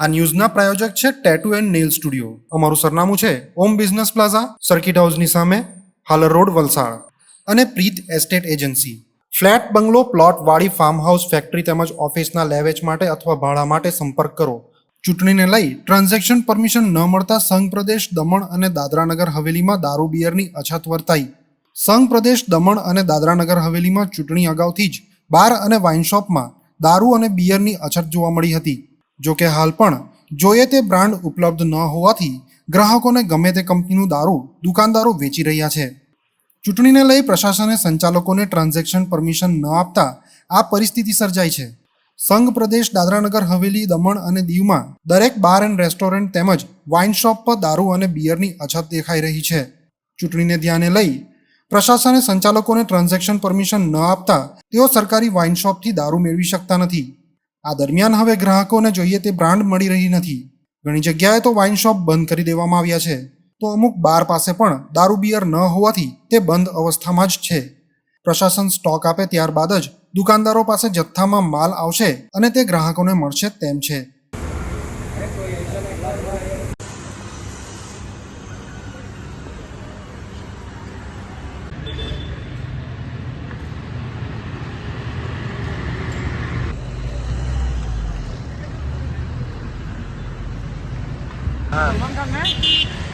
આ ન્યૂઝના પ્રાયોજક છે tattoo and nail studio અમારું સરનામું છે ઓમ બિઝનેસ પ્લાઝા સર્કિટ હાઉસની સામે, હાલર રોડ, વલસાડ. અને Preet estate agency flat, bungalow, plot, વાડી ફાર્મ હાઉસ ફેક્ટરી તેમજ ઓફિસના લેવેચ માટે અથવા ભાડા માટે સંપર્ક કરો. ચૂંટણીને લઈ ટ્રાન્ઝેક્શન પરમિશન ન મળતા સંઘ પ્રદેશ, દમણ અને દાદરાનગર હવેલીમાં દારૂ બિયરની અછત વર્તાઈ. સંઘ પ્રદેશ, દમણ અને દાદરાનગર હવેલીમાં ચૂંટણી અગાઉથી જ બાર અને વાઇન શોપમાં દારૂ અને બિયરની અછત જોવા મળી હતી. જો કે હાલ પણ જોઈએ તે બ્રાન્ડ ઉપલબ્ધ ન હોવાથી ગ્રાહકોને ગમે તે કંપનીનું દારૂ, દુકાનદારો વેચી રહ્યા છે. ચૂંટણીને લઈ પ્રશાસને સંચાલકોને ટ્રાન્ઝેક્શન પરમિશન ન આપતા આ પરિસ્થિતિ સર્જાઈ છે. સંઘ પ્રદેશ દાદરાનગર, હવેલી, દમણ અને દીવમાં દરેક બાર એન્ડ રેસ્ટોરન્ટ તેમજ વાઇન શોપ પર દારૂ અને બિયરની અછત દેખાઈ રહી છે. ચૂંટણીને ધ્યાને લઈ પ્રશાસને સંચાલકોને ટ્રાન્ઝેક્શન પરમિશન ન આપતા તેઓ સરકારી વાઇન શોપથી દારૂ મેળવી શકતા નથી. આ દરમિયાન હવે ગ્રાહકોને જોઈએ તે બ્રાન્ડ મળી રહી નથી. ઘણી જગ્યાએ તો વાઇન શોપ બંધ કરી દેવામાં આવ્યા છે. તો અમુક બાર પાસે પણ દારૂ બિયર ન હોવાથી તે બંધ અવસ્થામાં જ છે. પ્રશાસન સ્ટોક આપે ત્યારબાદ જ દુકાનદારો પાસે જથ્થામાં માલ આવશે અને તે ગ્રાહકોને મળશે તેમ છે. Cảm ơn!